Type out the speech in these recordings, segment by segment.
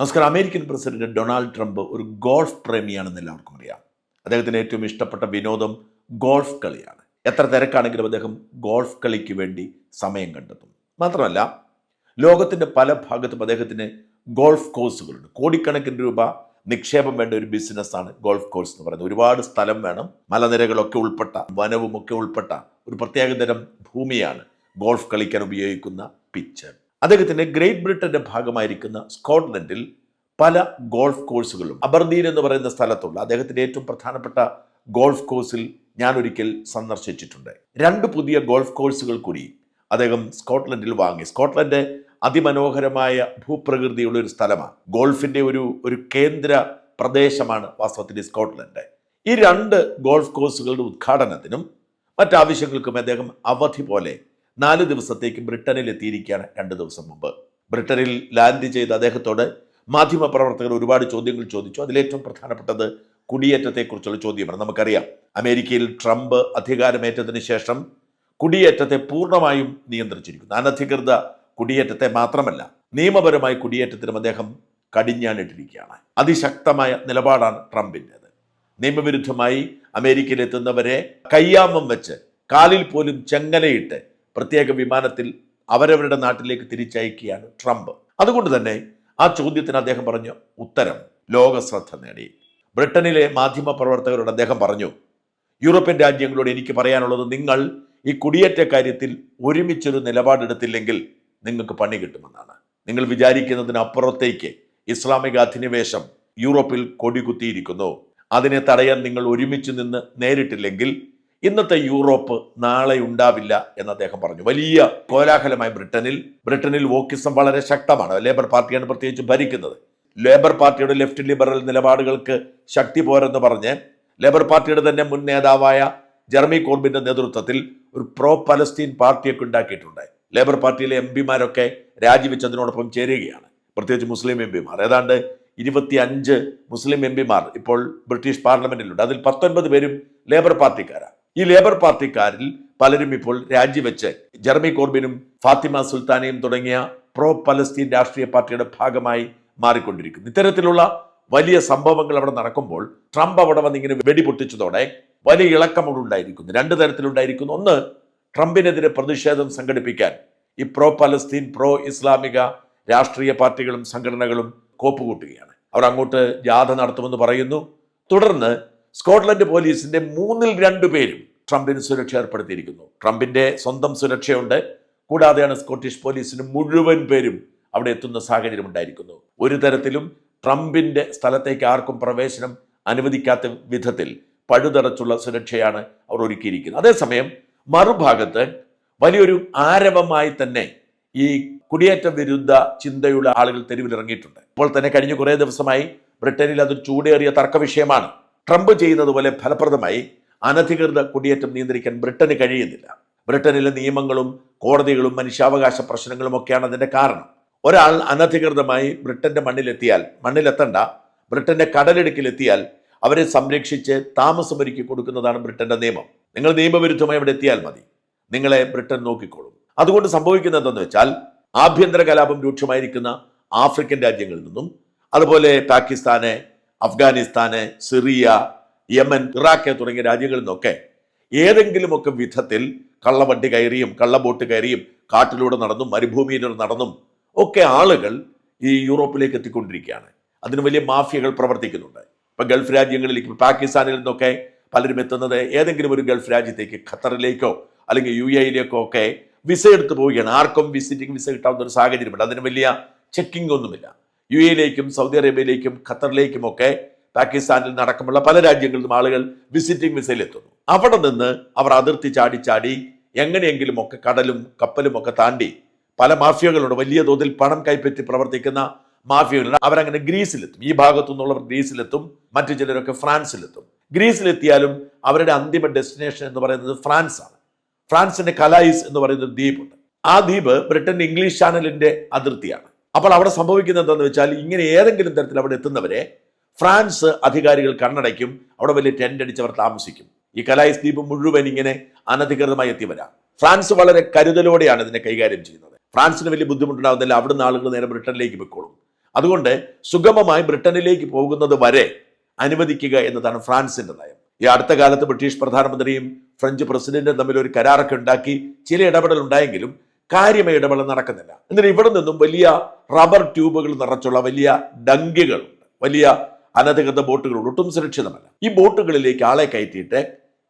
നമസ്കാരം. American president Donald Trump ഒരു golf പ്രേമിയാണെന്ന് എല്ലാവർക്കും അറിയാം. അദ്ദേഹത്തിന് ഏറ്റവും ഇഷ്ടപ്പെട്ട വിനോദം ഗോൾഫ് കളിയാണ്. എത്ര തിരക്കാണെങ്കിലും അദ്ദേഹം ഗോൾഫ് കളിക്ക് വേണ്ടി സമയം കണ്ടെത്തും. മാത്രമല്ല ലോകത്തിന്റെ പല ഭാഗത്തും അദ്ദേഹത്തിന് ഗോൾഫ് കോഴ്സുകളുണ്ട്. കോടിക്കണക്കിന് രൂപ നിക്ഷേപം വേണ്ട ഒരു ബിസിനസ്സാണ് ഗോൾഫ് കോഴ്സ് എന്ന് പറയുന്നത്. ഒരുപാട് സ്ഥലം വേണം. മലനിരകളൊക്കെ ഉൾപ്പെട്ട വനവും ഒക്കെ ഉൾപ്പെട്ട ഒരു പ്രത്യേകതരം ഭൂമിയാണ് ഗോൾഫ് കളിക്കാൻ ഉപയോഗിക്കുന്ന പിച്ച് അദ്ദേഹത്തിന്റെ ഗ്രേറ്റ് ബ്രിട്ടന്റെ ഭാഗമായിരിക്കുന്ന സ്കോട്ട്ലൻഡിൽ പല ഗോൾഫ് കോഴ്സുകളും അബർദീൻ എന്ന് പറയുന്ന സ്ഥലത്തുള്ള അദ്ദേഹത്തിന്റെ ഏറ്റവും പ്രധാനപ്പെട്ട ഗോൾഫ് കോഴ്സിൽ ഞാൻ ഒരിക്കൽ സന്ദർശിച്ചിട്ടുണ്ട്. രണ്ട് പുതിയ ഗോൾഫ് കോഴ്സുകൾ കൂടി അദ്ദേഹം സ്കോട്ട്ലൻഡിൽ വാങ്ങി. സ്കോട്ട്ലൻഡ് അതിമനോഹരമായ ഭൂപ്രകൃതിയുള്ള ഒരു സ്ഥലമാണ്. ഗോൾഫിന്റെ ഒരു ഒരു കേന്ദ്ര പ്രദേശമാണ് വാസ്തവത്തിൽ സ്കോട്ട്ലൻഡ്. ഈ രണ്ട് ഗോൾഫ് കോഴ്സുകളുടെ ഉദ്ഘാടനത്തിനും മറ്റാവശ്യങ്ങൾക്കും അദ്ദേഹം അവധി പോലെ നാല് ദിവസത്തേക്ക് ബ്രിട്ടനിൽ എത്തിയിരിക്കുകയാണ് രണ്ട് ദിവസം മുമ്പ്. ബ്രിട്ടനിൽ ലാൻഡ് ചെയ്ത അദ്ദേഹത്തോട് മാധ്യമപ്രവർത്തകർ ഒരുപാട് ചോദ്യങ്ങൾ ചോദിച്ചു. അതിലേറ്റവും പ്രധാനപ്പെട്ടത് കുടിയേറ്റത്തെക്കുറിച്ചുള്ള ചോദ്യമാണ്. നമുക്കറിയാം അമേരിക്കയിൽ ട്രംപ് അധികാരമേറ്റതിന് ശേഷം കുടിയേറ്റത്തെ പൂർണമായും നിയന്ത്രിച്ചിരിക്കുന്നു. അനധികൃത കുടിയേറ്റത്തെ മാത്രമല്ല നിയമപരമായി കുടിയേറ്റത്തിനും അദ്ദേഹം കടിഞ്ഞാണിട്ടിരിക്കുകയാണ്. അതിശക്തമായ നിലപാടാണ് ട്രംപിന്റെത്. നിയമവിരുദ്ധമായി അമേരിക്കയിലെത്തുന്നവരെ കയ്യാമം വെച്ച് കാലിൽ പോലും ചെങ്ങലയിട്ട് പ്രത്യേക വിമാനത്തിൽ അവരവരുടെ നാട്ടിലേക്ക് തിരിച്ചയക്കുകയാണ് ട്രംപ്. അതുകൊണ്ട് തന്നെ ആ ചോദ്യത്തിന് അദ്ദേഹം പറഞ്ഞു ഉത്തരം ലോക ശ്രദ്ധ നേടി. ബ്രിട്ടനിലെ മാധ്യമ പ്രവർത്തകരോട് അദ്ദേഹം പറഞ്ഞു യൂറോപ്യൻ രാജ്യങ്ങളോട് എനിക്ക് പറയാനുള്ളത് നിങ്ങൾ ഈ കുടിയേറ്റ കാര്യത്തിൽ ഒരുമിച്ചൊരു നിലപാടെടുത്തില്ലെങ്കിൽ നിങ്ങൾക്ക് പണി കിട്ടുമെന്നാണ്. നിങ്ങൾ വിചാരിക്കുന്നതിനപ്പുറത്തേക്ക് ഇസ്ലാമിക അധിനിവേശം യൂറോപ്പിൽ കൊടികുത്തിയിരിക്കുന്നു. അതിനെ തടയാൻ നിങ്ങൾ ഒരുമിച്ച് നിന്ന് നേരിട്ടില്ലെങ്കിൽ ഇന്നത്തെ യൂറോപ്പ് നാളെ ഉണ്ടാവില്ല എന്ന് അദ്ദേഹം പറഞ്ഞു. വലിയ കോലാഹലമായി ബ്രിട്ടനിൽ ബ്രിട്ടനിൽ വോക്കിസം വളരെ ശക്തമാണ്. ലേബർ പാർട്ടിയാണ് പ്രത്യേകിച്ച് ഭരിക്കുന്നത്. ലേബർ പാർട്ടിയുടെ ലെഫ്റ്റ് ലിബറൽ നിലപാടുകൾക്ക് ശക്തി പോരെന്ന് പറഞ്ഞ് ലേബർ പാർട്ടിയുടെ തന്നെ മുൻ നേതാവായ ജെർമി കോർബിന്റെ നേതൃത്വത്തിൽ ഒരു പ്രോ പലസ്തീൻ പാർട്ടിയൊക്കെ ഉണ്ടാക്കിയിട്ടുണ്ട്. ലേബർ പാർട്ടിയിലെ എം പിമാരൊക്കെ രാജിവെച്ചതിനോടൊപ്പം ചേരുകയാണ്. പ്രത്യേകിച്ച് മുസ്ലിം എം പിമാർ. ഏതാണ്ട് ഇരുപത്തി അഞ്ച് മുസ്ലിം എം പിമാർ ഇപ്പോൾ ബ്രിട്ടീഷ് പാർലമെന്റിലുണ്ട്. അതിൽ പത്തൊൻപത് പേരും ലേബർ പാർട്ടിക്കാരാണ്. ഈ ലേബർ പാർട്ടിക്കാരിൽ പലരും ഇപ്പോൾ രാജിവെച്ച് ജെർമി കോർബിനും ഫാത്തിമ സുൽത്താനയും തുടങ്ങിയ പ്രോ പലസ്തീൻ രാഷ്ട്രീയ പാർട്ടിയുടെ ഭാഗമായി മാറിക്കൊണ്ടിരിക്കുന്നു. ഇത്തരത്തിലുള്ള വലിയ സംഭവങ്ങൾ അവിടെ നടക്കുമ്പോൾ ട്രംപ് അവിടെ വന്ന് ഇങ്ങനെ വെടിപൊട്ടിച്ചതോടെ വലിയ ഇളക്കം അവിടെ ഉണ്ടായിരിക്കുന്നു രണ്ട് തരത്തിലുണ്ടായിരിക്കുന്നു. ഒന്ന് ട്രംപിനെതിരെ പ്രതിഷേധം സംഘടിപ്പിക്കാൻ ഈ പ്രോ പലസ്തീൻ പ്രോ ഇസ്ലാമിക രാഷ്ട്രീയ പാർട്ടികളും സംഘടനകളും കോപ്പുകൂട്ടുകയാണ്. അവർ അങ്ങോട്ട് ജാഥ നടത്തുമെന്ന് പറയുന്നു. തുടർന്ന് സ്കോട്ട്ലൻഡ് പോലീസിന്റെ മൂന്നിൽ രണ്ടു പേരും ട്രംപിന് സുരക്ഷ ഏർപ്പെടുത്തിയിരിക്കുന്നു. ട്രംപിന്റെ സ്വന്തം സുരക്ഷയുണ്ട്. കൂടാതെയാണ് സ്കോട്ടിഷ് പോലീസിന് മുഴുവൻ പേരും അവിടെ എത്തുന്ന സാഹചര്യം ഉണ്ടായിരിക്കുന്നു. ഒരു തരത്തിലും ട്രംപിന്റെ സ്ഥലത്തേക്ക് ആർക്കും പ്രവേശനം അനുവദിക്കാത്ത വിധത്തിൽ പഴുതടച്ചുള്ള സുരക്ഷയാണ് അവർ ഒരുക്കിയിരിക്കുന്നത്. അതേസമയം മറുഭാഗത്ത് വലിയൊരു ആരവമായി തന്നെ ഈ കുടിയേറ്റ വിരുദ്ധ ചിന്തയുള്ള ആളുകൾ തെരുവിലിറങ്ങിയിട്ടുണ്ട്. ഇപ്പോൾ തന്നെ കഴിഞ്ഞ കുറേ ദിവസമായി ബ്രിട്ടനിൽ അതൊരു ചൂടേറിയ തർക്ക വിഷയമാണ് ട്രംപ് ചെയ്യുന്നത് പോലെ ഫലപ്രദമായി അനധികൃത കുടിയേറ്റം നിയന്ത്രിക്കാൻ ബ്രിട്ടന് കഴിയുന്നില്ല. ബ്രിട്ടനിലെ നിയമങ്ങളും കോടതികളും മനുഷ്യാവകാശ പ്രശ്നങ്ങളും ഒക്കെയാണ് അതിന്റെ കാരണം. ഒരാൾ അനധികൃതമായി ബ്രിട്ടന്റെ മണ്ണിലെത്തിയാൽ മണ്ണിലെത്തണ്ട ബ്രിട്ടന്റെ കടലിടുക്കിലെത്തിയാൽ അവരെ സംരക്ഷിച്ച് താമസമൊരുക്കി കൊടുക്കുന്നതാണ് ബ്രിട്ടന്റെ നിയമം. നിങ്ങൾ നിയമവിരുദ്ധമായി അവിടെ എത്തിയാൽ മതി. നിങ്ങളെ ബ്രിട്ടൻ നോക്കിക്കോളും. അതുകൊണ്ട് സംഭവിക്കുന്നത് എന്തെന്ന് വെച്ചാൽ ആഭ്യന്തര കലാപം രൂക്ഷമായിരിക്കുന്ന ആഫ്രിക്കൻ രാജ്യങ്ങളിൽ നിന്നും അതുപോലെ പാകിസ്ഥാന് അഫ്ഗാനിസ്ഥാന് സിറിയ യമൻ ഇറാഖ് തുടങ്ങിയ രാജ്യങ്ങളിൽ നിന്നൊക്കെ ഏതെങ്കിലുമൊക്കെ വിധത്തിൽ കള്ളവണ്ടി കയറിയും കള്ളബോട്ട് കയറിയും കാട്ടിലൂടെ നടന്നും മരുഭൂമിയിലൂടെ നടന്നും ഒക്കെ ആളുകൾ ഈ യൂറോപ്പിലേക്ക് എത്തിക്കൊണ്ടിരിക്കുകയാണ്. അതിന് വലിയ മാഫിയകൾ പ്രവർത്തിക്കുന്നുണ്ട്. ഇപ്പം ഗൾഫ് രാജ്യങ്ങളിലേക്ക് പാകിസ്ഥാനിൽ നിന്നൊക്കെ പലരും എത്തുന്നത് ഏതെങ്കിലും ഒരു ഗൾഫ് രാജ്യത്തേക്ക് ഖത്തറിലേക്കോ അല്ലെങ്കിൽ യു എയിലേക്കോ ഒക്കെ വിസ എടുത്ത് പോവുകയാണ്. ആർക്കും വിസിറ്റിംഗ് വിസ കിട്ടാവുന്ന ഒരു സാഹചര്യമുണ്ട് അതിന് വലിയ ചെക്കിംഗ് ഒന്നുമില്ല യു എയിലേക്കും സൗദി അറേബ്യയിലേക്കും ഖത്തറിലേക്കും ഒക്കെ പാകിസ്ഥാനിൽ നടക്കമുള്ള പല രാജ്യങ്ങളിലും ആളുകൾ വിസിറ്റിംഗ് വിസയിൽ എത്തുന്നു. അവിടെ നിന്ന് അവർ അതിർത്തി ചാടി ചാടി എങ്ങനെയെങ്കിലും ഒക്കെ കടലും കപ്പലും ഒക്കെ താണ്ടി പല മാഫിയകളുണ്ട് വലിയ തോതിൽ പണം കൈപ്പറ്റി പ്രവർത്തിക്കുന്ന മാഫിയകളുണ്ട് അവരങ്ങനെ ഗ്രീസിലെത്തും. ഈ ഭാഗത്തു നിന്നുള്ളവർ ഗ്രീസിലെത്തും മറ്റു ചിലരൊക്കെ ഫ്രാൻസിലെത്തും. ഗ്രീസിലെത്തിയാലും അവരുടെ അന്തിമ ഡെസ്റ്റിനേഷൻ എന്ന് പറയുന്നത് ഫ്രാൻസാണ്. ഫ്രാൻസിന്റെ കലായിസ് എന്ന് പറയുന്ന ദ്വീപ് ദ്വീപുണ്ട്. ആ ദ്വീപ് ബ്രിട്ടൻ ഇംഗ്ലീഷ് ചാനലിന്റെ അതിർത്തിയാണ്. അപ്പോൾ അവിടെ സംഭവിക്കുന്നത് എന്താണെന്ന് വെച്ചാൽ ഇങ്ങനെ ഏതെങ്കിലും തരത്തിൽ അവിടെ എത്തുന്നവരെ ഫ്രാൻസ് അധികാരികൾ കണ്ണടയ്ക്കും അവിടെ വലിയ ടെന്റ് അടിച്ച് അവർ താമസിക്കും. ഈ കലായിസ് ദ്വീപ് മുഴുവൻ ഇങ്ങനെ അനധികൃതമായി എത്തിവരാം. ഫ്രാൻസ് വളരെ കരുതലോടെയാണ് ഇതിനെ കൈകാര്യം ചെയ്യുന്നത്. ഫ്രാൻസിന് വലിയ ബുദ്ധിമുട്ടുണ്ടാകുന്നില്ല അവിടുന്ന് ആളുകൾ നേരെ ബ്രിട്ടനിലേക്ക് പൊയ്ക്കോളും. അതുകൊണ്ട് സുഗമമായി ബ്രിട്ടനിലേക്ക് പോകുന്നത് വരെ അനുവദിക്കുക എന്നതാണ് ഫ്രാൻസിന്റെ നയം. ഈ അടുത്ത കാലത്ത് ബ്രിട്ടീഷ് പ്രധാനമന്ത്രിയും ഫ്രഞ്ച് പ്രസിഡന്റും തമ്മിൽ ഒരു കരാറൊക്കെ ഉണ്ടാക്കി ചില ഇടപെടൽ ഉണ്ടായെങ്കിലും കാര്യമായ ഇടപെടൽ നടക്കുന്നില്ല. എന്നിട്ട് ഇവിടെ നിന്നും വലിയ റബ്ബർ ട്യൂബുകൾ നിറച്ചുള്ള വലിയ ഡങ്കികളുണ്ട്. വലിയ അനധികൃത ബോട്ടുകളുണ്ട്. ഒട്ടും സുരക്ഷിതമല്ല. ഈ ബോട്ടുകളിലേക്ക് ആളെ കയറ്റിയിട്ട്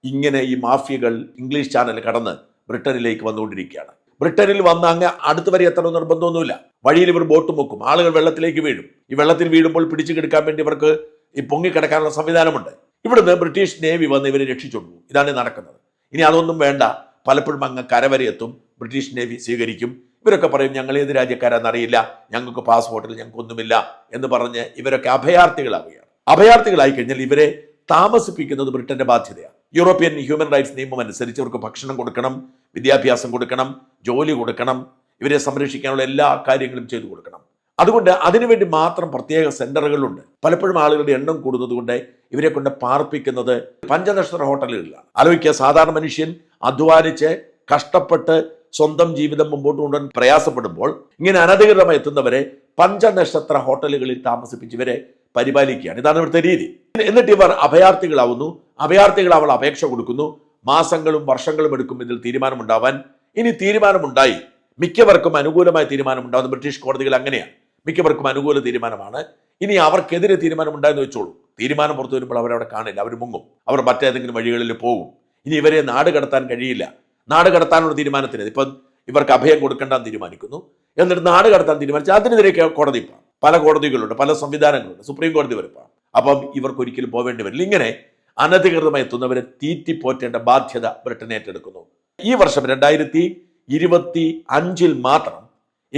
ഇങ്ങനെ ഈ മാഫിയകൾ ഇംഗ്ലീഷ് ചാനൽ കടന്ന് ബ്രിട്ടനിലേക്ക് വന്നുകൊണ്ടിരിക്കുകയാണ്. ബ്രിട്ടനിൽ വന്ന് അങ്ങ് അടുത്ത് വരെ എത്തണം നിർബന്ധമൊന്നുമില്ല. വഴിയിൽ ഇവർ ബോട്ട് മുക്കും. ആളുകൾ വെള്ളത്തിലേക്ക് വീഴും. ഈ വെള്ളത്തിൽ വീഴുമ്പോൾ പിടിച്ചു കിടക്കാൻ വേണ്ടി ഇവർക്ക് ഈ പൊങ്ങിക്കിടക്കാനുള്ള സംവിധാനമുണ്ട്. ഇവിടുന്ന് ബ്രിട്ടീഷ് നേവി വന്ന് ഇവരെ രക്ഷിച്ചുകൊണ്ടു ഇതാണ് നടക്കുന്നത്. ഇനി അതൊന്നും വേണ്ട. പലപ്പോഴും അങ്ങ് കരവരെ എത്തും. ബ്രിട്ടീഷ് നേവി സ്വീകരിക്കും. ഇവരൊക്കെ പറയും ഞങ്ങൾ ഏത് രാജ്യക്കാരാണെന്നറിയില്ല ഞങ്ങൾക്ക് പാസ്പോർട്ടിൽ ഞങ്ങൾക്കൊന്നുമില്ല. എന്ന് പറഞ്ഞ് ഇവരൊക്കെ അഭയാർത്ഥികളാവുകയാണ്. അഭയാർത്ഥികളായി കഴിഞ്ഞാൽ ഇവരെ താമസിപ്പിക്കുന്നത് ബ്രിട്ടന്റെ ബാധ്യതയാണ്. യൂറോപ്യൻ ഹ്യൂമൻ റൈറ്റ്സ് നിയമം അനുസരിച്ച് ഇവർക്ക് ഭക്ഷണം കൊടുക്കണം വിദ്യാഭ്യാസം കൊടുക്കണം ജോലി കൊടുക്കണം ഇവരെ സംരക്ഷിക്കാനുള്ള എല്ലാ കാര്യങ്ങളും ചെയ്തു കൊടുക്കണം. അതുകൊണ്ട് അതിനുവേണ്ടി മാത്രം പ്രത്യേക സെന്ററുകളുണ്ട്. പലപ്പോഴും ആളുകളുടെ എണ്ണം കൂടുന്നതുകൊണ്ട് ഇവരെ കൊണ്ട് പാർപ്പിക്കുന്നത് പഞ്ചനക്ഷത്ര ഹോട്ടലുകളിലാണ്. ആലോചിക്കുക സാധാരണ മനുഷ്യൻ അധ്വാനിച്ച് കഷ്ടപ്പെട്ട് സ്വന്തം ജീവിതം മുമ്പോട്ട് കൊണ്ടുവരാൻ പ്രയാസപ്പെടുമ്പോൾ ഇങ്ങനെ അനധികൃതമായി എത്തുന്നവരെ പഞ്ചനക്ഷത്ര ഹോട്ടലുകളിൽ താമസിപ്പിച്ച് ഇവരെ പരിപാലിക്കുകയാണ്. ഇതാണ് ഇവിടുത്തെ രീതി. എന്നിട്ട് ഇവർ അഭയാർത്ഥികളാവുന്നു. അഭയാർത്ഥികളാവുള്ള അപേക്ഷ കൊടുക്കുന്നു. മാസങ്ങളും വർഷങ്ങളും എടുക്കും ഇതിൽ തീരുമാനമുണ്ടാവാൻ. ഇനി തീരുമാനമുണ്ടായി. മിക്കവർക്കും അനുകൂലമായ തീരുമാനം ഉണ്ടാകുന്ന ബ്രിട്ടീഷ് കോടതികൾ അങ്ങനെയാണ്. മിക്കവർക്കും അനുകൂല തീരുമാനമാണ്. ഇനി അവർക്കെതിരെ തീരുമാനം ഉണ്ടായെന്ന് വെച്ചോളൂ. തീരുമാനം പുറത്തു വരുമ്പോൾ അവരവിടെ കാണില്ല. അവർ മുങ്ങും. അവർ മറ്റേതെങ്കിലും വഴികളിൽ പോകും. ഇനി ഇവരെ നാട് കടത്താൻ കഴിയില്ല. നാട് കടത്താനുള്ള തീരുമാനത്തിന് ഇപ്പം ഇവർക്ക് അഭയം കൊടുക്കേണ്ടെന്ന് തീരുമാനിക്കുന്നു. എന്നിട്ട് നാട് കടത്താൻ തീരുമാനിച്ചാൽ അതിനെതിരെ കോടതി പല കോടതികളുണ്ട് പല സംവിധാനങ്ങളുണ്ട് സുപ്രീം കോടതി വരെ പോകാം അപ്പം ഇവർക്ക് ഒരിക്കലും പോവേണ്ടി വരില്ല. ഇങ്ങനെ അനധികൃതമായി എത്തുന്നവരെ തീറ്റിപ്പോറ്റേണ്ട ബാധ്യത ബ്രിട്ടൻ ഏറ്റെടുക്കുന്നു. ഈ വർഷം രണ്ടായിരത്തി ഇരുപത്തി അഞ്ചിൽ മാത്രം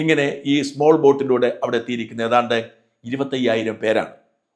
ഇങ്ങനെ ഈ സ്മോൾ ബോട്ടിലൂടെ അവിടെ എത്തിയിരിക്കുന്ന ഏതാണ്ട് ഇരുപത്തയ്യായിരം പേരാണ്.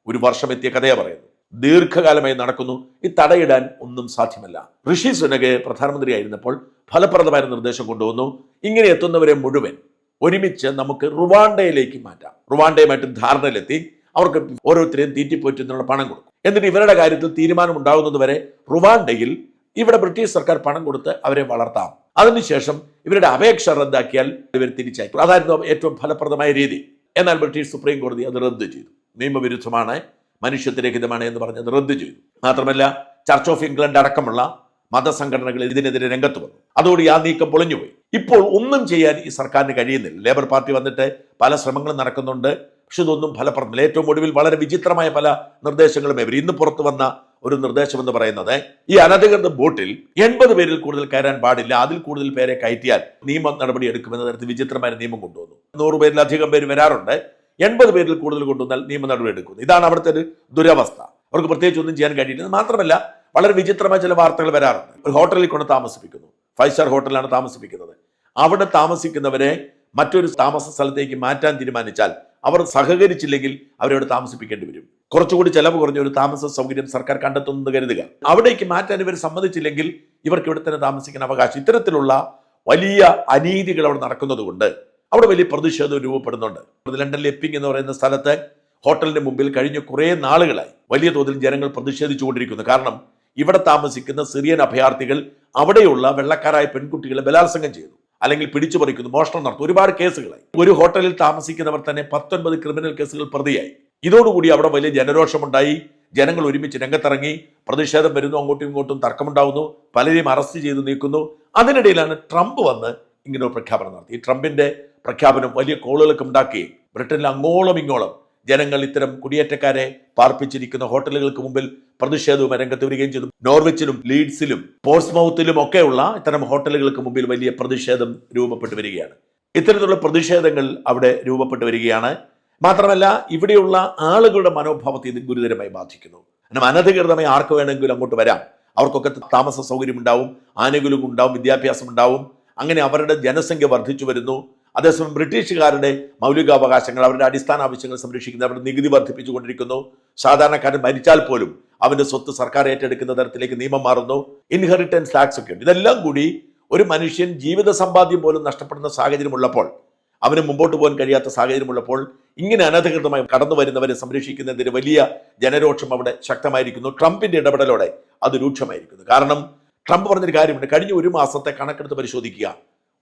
ഒരു വർഷം എത്തിയ കഥയെ പറയുന്നു ദീർഘകാലമായി നടക്കുന്നു. ഈ തടയിടാൻ ഒന്നും സാധ്യമല്ല. ഋഷി സുനകെ പ്രധാനമന്ത്രി ആയിരുന്നപ്പോൾ ഫലപ്രദമായ നിർദ്ദേശം കൊണ്ടുവന്നു. ഇങ്ങനെ എത്തുന്നവരെ മുഴുവൻ ഒരുമിച്ച് നമുക്ക് റുവാണ്ടയിലേക്ക് മാറ്റാം. റുവാണ്ടയുമായിട്ട് ധാരണയിലെത്തി അവർക്ക് ഓരോരുത്തരെയും തീറ്റിപ്പോറ്റുന്നുള്ള പണം കൊടുക്കും. എന്നിട്ട് ഇവരുടെ കാര്യത്തിൽ തീരുമാനം ഉണ്ടാകുന്നത് വരെ റുവാണ്ടയിൽ ഇവിടെ ബ്രിട്ടീഷ് സർക്കാർ പണം കൊടുത്ത് അവരെ വളർത്താം. അതിനുശേഷം ഇവരുടെ അപേക്ഷ റദ്ദാക്കിയാൽ ഇവർ തിരിച്ചയക്കും. അതായിരുന്നു ഏറ്റവും ഫലപ്രദമായ രീതി. എന്നാൽ ബ്രിട്ടീഷ് സുപ്രീം കോടതി അത് റദ്ദ് ചെയ്തു. നിയമവിരുദ്ധമാണ്. മനുഷ്യത്വരഹിതമാണ് എന്ന് പറഞ്ഞ് റദ്ദു ചെയ്തു. മാത്രമല്ല ചർച്ച് ഓഫ് ഇംഗ്ലണ്ട് അടക്കമുള്ള മതസംഘടനകൾ ഇതിനെതിരെ രംഗത്ത് വന്നു. അതോടെ ആ നീക്കം പൊളിഞ്ഞുപോയി. ഇപ്പോൾ ഒന്നും ചെയ്യാൻ ഈ സർക്കാരിന് കഴിയുന്നില്ല. ലേബർ പാർട്ടി വന്നിട്ട് പല ശ്രമങ്ങളും നടക്കുന്നുണ്ട്. പക്ഷെ ഇതൊന്നും ഫലപ്രദമില്ല. ഏറ്റവും ഒടുവിൽ വളരെ വിചിത്രമായ പല നിർദ്ദേശങ്ങളും ഇവർ ഇന്ന് പുറത്തു വന്ന ഒരു നിർദ്ദേശം എന്ന് പറയുന്നത് ഈ അനധികൃത ബോട്ടിൽ എൺപത് പേരിൽ കൂടുതൽ കയറാൻ പാടില്ല. അതിൽ കൂടുതൽ പേരെ കയറ്റിയാൽ നിയമ നടപടി എടുക്കുമെന്ന തരത്തിൽ വിചിത്രമായ നിയമം കൊണ്ടുവന്നു. നൂറ് പേരിലധികം പേര് വരാറുണ്ട്. എൺപത് പേരിൽ കൂടുതൽ കൊണ്ടുവന്നാൽ നിയമ നടപടി എടുക്കുന്നു. ഇതാണ് അവിടുത്തെ ഒരു ദുരവസ്ഥ. അവർക്ക് പ്രത്യേകിച്ച് ഒന്നും ചെയ്യാൻ കഴിയില്ല. മാത്രമല്ല വളരെ വിചിത്രമായ ചില വാർത്തകൾ വരാറുണ്ട്. ഒരു ഹോട്ടലിൽ കൊണ്ട് താമസിപ്പിക്കുന്നു. Five star ഹോട്ടലിലാണ് താമസിപ്പിക്കുന്നത്. അവിടെ താമസിക്കുന്നവരെ മറ്റൊരു താമസ സ്ഥലത്തേക്ക് മാറ്റാൻ തീരുമാനിച്ചാൽ അവർ സഹകരിച്ചില്ലെങ്കിൽ അവരവിടെ താമസിപ്പിക്കേണ്ടി വരും. കുറച്ചുകൂടി ചെലവ് കുറഞ്ഞ ഒരു താമസ സൗകര്യം സർക്കാർ കണ്ടെത്തുന്നത് കരുതുക. അവിടേക്ക് മാറ്റാൻ ഇവർ സമ്മതിച്ചില്ലെങ്കിൽ ഇവർക്ക് ഇവിടെ തന്നെ താമസിക്കാൻ അവകാശം. ഇത്തരത്തിലുള്ള വലിയ അനീതികൾ അവിടെ നടക്കുന്നത് കൊണ്ട് അവിടെ വലിയ പ്രതിഷേധം രൂപപ്പെടുന്നുണ്ട്. ലണ്ടനിലെ ലെപ്പിംഗ് എന്ന് പറയുന്ന സ്ഥലത്ത് ഹോട്ടലിന്റെ മുമ്പിൽ കഴിഞ്ഞ കുറേ നാളുകളായി വലിയ തോതിൽ ജനങ്ങൾ പ്രതിഷേധിച്ചുകൊണ്ടിരിക്കുന്നു. കാരണം ഇവിടെ താമസിക്കുന്ന സിറിയൻ അഭയാർത്ഥികൾ അവിടെയുള്ള വെള്ളക്കാരായ പെൺകുട്ടികളെ ബലാത്സംഗം ചെയ്തു. അല്ലെങ്കിൽ പിടിച്ചു പറിക്കുന്നു മോഷണം നടത്തും. ഒരുപാട് കേസുകളായി. ഒരു ഹോട്ടലിൽ താമസിക്കുന്നവർ തന്നെ പത്തൊൻപത് ക്രിമിനൽ കേസുകൾ പ്രതിയായി. ഇതോടുകൂടി അവിടെ വലിയ ജനരോഷമുണ്ടായി. ജനങ്ങൾ ഒരുമിച്ച് രംഗത്തിറങ്ങി. പ്രതിഷേധം വരുന്നു അങ്ങോട്ടും ഇങ്ങോട്ടും തർക്കമുണ്ടാവുന്നു. പലരെയും അറസ്റ്റ് ചെയ്ത് നീക്കുന്നു. അതിനിടയിലാണ് ട്രംപ് വന്ന് ഇങ്ങനെ ഒരു പ്രഖ്യാപനം നടത്തി. ട്രംപിന്റെ പ്രഖ്യാപനം വലിയ കോളുകളൊക്കെ ഉണ്ടാക്കി ബ്രിട്ടനിൽ അങ്ങോളം ഇങ്ങോളം ജനങ്ങൾ ഇത്തരം കുടിയേറ്റക്കാരെ പാർപ്പിച്ചിരിക്കുന്ന ഹോട്ടലുകൾക്ക് മുമ്പിൽ പ്രതിഷേധവും രംഗത്ത് വരികയും ചെയ്തു. നോർവിച്ചിലും ലീഡ്സിലും പോർട്സ്മൗത്തിലും ഒക്കെയുള്ള ഇത്തരം ഹോട്ടലുകൾക്ക് മുമ്പിൽ വലിയ പ്രതിഷേധം രൂപപ്പെട്ടു വരികയാണ്. ഇത്തരത്തിലുള്ള പ്രതിഷേധങ്ങൾ അവിടെ രൂപപ്പെട്ടു വരികയാണ്. മാത്രമല്ല ഇവിടെയുള്ള ആളുകളുടെ മനോഭാവത്തെ ഇത് ഗുരുതരമായി ബാധിക്കുന്നു. കാരണം അനധികൃതമായി ആർക്ക് വേണമെങ്കിലും അങ്ങോട്ട് വരാം. അവർക്കൊക്കെ താമസ സൗകര്യം ഉണ്ടാവും ആനുകൂല്യം ഉണ്ടാവും വിദ്യാഭ്യാസം ഉണ്ടാവും അങ്ങനെ അവരുടെ ജനസംഖ്യ വർദ്ധിച്ചു വരുന്നു. അതേസമയം ബ്രിട്ടീഷുകാരുടെ മൗലികാവകാശങ്ങൾ അവരുടെ അടിസ്ഥാന ആവശ്യങ്ങൾ സംരക്ഷിക്കുന്ന അവരുടെ നികുതി വർദ്ധിപ്പിച്ചുകൊണ്ടിരിക്കുന്നു. സാധാരണക്കാരൻ മരിച്ചാൽ പോലും അവന്റെ സ്വത്ത് സർക്കാർ ഏറ്റെടുക്കുന്ന തരത്തിലേക്ക് നിയമം മാറുന്നു. ഇൻഹെറിറ്റൻസ് ടാക്സ് ഒക്കെ ഉണ്ട്. ഇതെല്ലാം കൂടി ഒരു മനുഷ്യൻ ജീവിത സമ്പാദ്യം പോലും നഷ്ടപ്പെടുന്ന സാഹചര്യമുള്ളപ്പോൾ അവന് മുമ്പോട്ട് പോകാൻ കഴിയാത്ത സാഹചര്യമുള്ളപ്പോൾ ഇങ്ങനെ അനധികൃതമായി കടന്നു വരുന്നവരെ സംരക്ഷിക്കുന്നതിന് വലിയ ജനരോക്ഷം അവിടെ ശക്തമായിരിക്കുന്നു. ട്രംപിന്റെ ഇടപെടലോടെ അത് രൂക്ഷമായിരിക്കുന്നു. കാരണം ട്രംപ് പറഞ്ഞൊരു കാര്യമുണ്ട്. കഴിഞ്ഞ ഒരു മാസത്തെ കണക്കെടുത്ത് പരിശോധിക്കുക.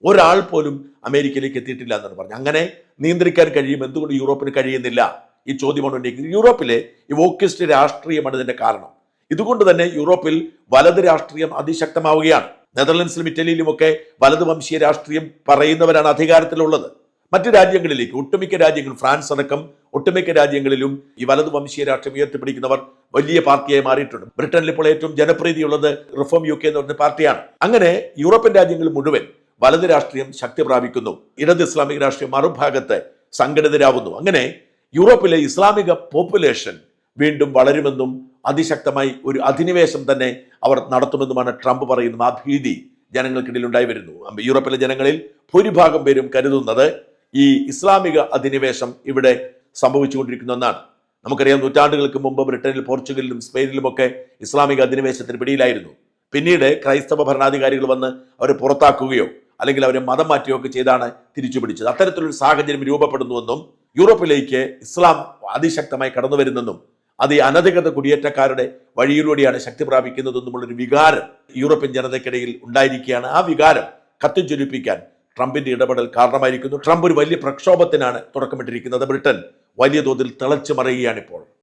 ഒരാൾ പോലും അമേരിക്കയിലേക്ക് എത്തിയിട്ടില്ല എന്നാണ് പറഞ്ഞു അങ്ങനെ നിയന്ത്രിക്കാൻ കഴിയും. എന്തുകൊണ്ട് യൂറോപ്പിന് കഴിയുന്നില്ല? ഈ ചോദ്യമാണ് ഉന്നയിക്കുന്നത്. യൂറോപ്പിലെ ഈ വോക്കിസ്റ്റ് രാഷ്ട്രീയമാണ് ഇതിന്റെ കാരണം. ഇതുകൊണ്ട് തന്നെ യൂറോപ്പിൽ വലത് രാഷ്ട്രീയം അതിശക്തമാവുകയാണ്. നെതർലൻഡ്സിലും ഇറ്റലിയിലും ഒക്കെ വലത് വംശീയ രാഷ്ട്രീയം പറയുന്നവരാണ് അധികാരത്തിലുള്ളത്. മറ്റു രാജ്യങ്ങളിലേക്ക് ഒട്ടുമിക്ക രാജ്യങ്ങൾ ഫ്രാൻസ് അടക്കം ഒട്ടുമിക്ക രാജ്യങ്ങളിലും ഈ വലത് വംശീയ രാഷ്ട്രീയം ഉയർത്തിപ്പിടിക്കുന്നവർ വലിയ പാർട്ടിയായി മാറിയിട്ടുണ്ട്. ബ്രിട്ടനിൽ ഇപ്പോൾ ഏറ്റവും ജനപ്രീതിയുള്ളത് റിഫോം യു കെ എന്ന് പറഞ്ഞ പാർട്ടിയാണ്. അങ്ങനെ യൂറോപ്യൻ രാജ്യങ്ങൾ മുഴുവൻ വലത് രാഷ്ട്രീയം ശക്തി പ്രാപിക്കുന്നു. ഇടത് ഇസ്ലാമിക രാഷ്ട്രീയം മറുഭാഗത്ത് സംഘടിതരാവുന്നു. അങ്ങനെ യൂറോപ്പിലെ ഇസ്ലാമിക പോപ്പുലേഷൻ വീണ്ടും വളരുമെന്നും അതിശക്തമായി ഒരു അധിനിവേശം തന്നെ അവർ നടത്തുമെന്നുമാണ് ട്രംപ് പറയുന്നത് ആ ഭീതി ജനങ്ങൾക്കിടയിൽ ഉണ്ടായി വരുന്നു യൂറോപ്പിലെ ജനങ്ങളിൽ ഭൂരിഭാഗം പേരും കരുതുന്നത് ഈ ഇസ്ലാമിക അധിനിവേശം ഇവിടെ സംഭവിച്ചുകൊണ്ടിരിക്കുന്ന ഒന്നാണ്. നമുക്കറിയാം നൂറ്റാണ്ടുകൾക്ക് മുമ്പ് ബ്രിട്ടനിൽ പോർച്ചുഗലിലും സ്പെയിനിലുമൊക്കെ ഇസ്ലാമിക അധിനിവേശത്തിന് പിടിയിലായിരുന്നു. പിന്നീട് ക്രൈസ്തവ ഭരണാധികാരികൾ വന്ന് അവരെ പുറത്താക്കുകയോ അല്ലെങ്കിൽ അവരെ മതം മാറ്റുകയോ ഒക്കെ ചെയ്താണ് തിരിച്ചു പിടിച്ചത്. അത്തരത്തിലൊരു സാഹചര്യം രൂപപ്പെടുന്നുവെന്നും യൂറോപ്പിലേക്ക് ഇസ്ലാം അതിശക്തമായി കടന്നു വരുന്നെന്നും അത് ഈ അനധികൃത കുടിയേറ്റക്കാരുടെ വഴിയിലൂടെയാണ് ശക്തി പ്രാപിക്കുന്നതെന്നുമുള്ളൊരു വികാരം യൂറോപ്യൻ ജനതയ്ക്കിടയിൽ ഉണ്ടായിരിക്കുകയാണ്. ആ വികാരം കത്തിജ്വലിപ്പിക്കാൻ ട്രംപിന്റെ ഇടപെടൽ കാരണമായിരിക്കുന്നു. ട്രംപ് ഒരു വലിയ പ്രക്ഷോഭത്തിനാണ് തുടക്കമിട്ടിരിക്കുന്നത്. ബ്രിട്ടൻ വലിയ തോതിൽ തിളച്ചു മറിയുകയാണ് ഇപ്പോൾ.